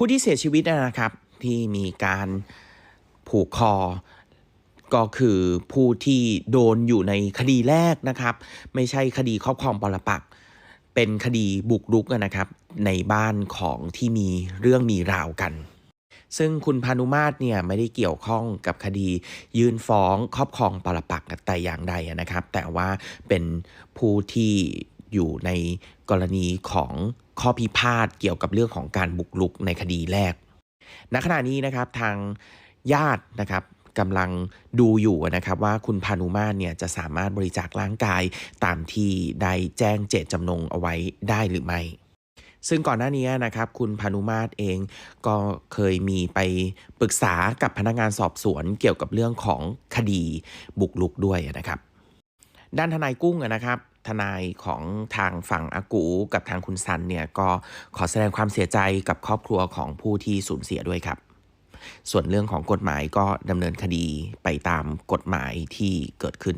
ผู้ที่เสียชีวิตนะครับที่มีการผูกคอ ก็คือผู้ที่โดนอยู่ในคดีแรกนะครับ ไม่ใช่คดีครอบครองปรปัก เป็นคดีบุกรุกนะครับ ในบ้านของที่มีเรื่องมีราวกัน ซึ่งคุณพานุมาตรเนี่ยไม่ได้เกี่ยวข้องกับคดียื่นฟ้องครอบครองปรปักแต่อย่างใดนะครับ แต่ว่าเป็นผู้ที่ อยู่ในกรณีของข้อพิพาทเกี่ยวกับเรื่องของการบุกรุกในคดีแรก ณ ขณะนี้นะครับทางญาตินะครับกำลังดูอยู่นะครับว่าคุณพานุมาตรเนี่ยจะสามารถบริจาคร่างกายตามที่ได้แจ้งเจตจำนงเอาไว้ได้หรือไม่ ซึ่งก่อนหน้านี้นะครับคุณพานุมาตรเองก็เคยมีไปปรึกษากับพนักงานสอบสวนเกี่ยวกับเรื่องของคดีบุกลุกด้วยนะครับ ด้านทนายกุ้งนะครับทนายของทางฝั่งอากูกับทางคุณซันเนี่ยก็ขอแสดงความเสียใจกับครอบครัวของผู้ที่สูญเสียด้วยครับ ส่วนเรื่องของกฎหมายก็ดำเนินคดีไปตามกฎหมายที่เกิดขึ้น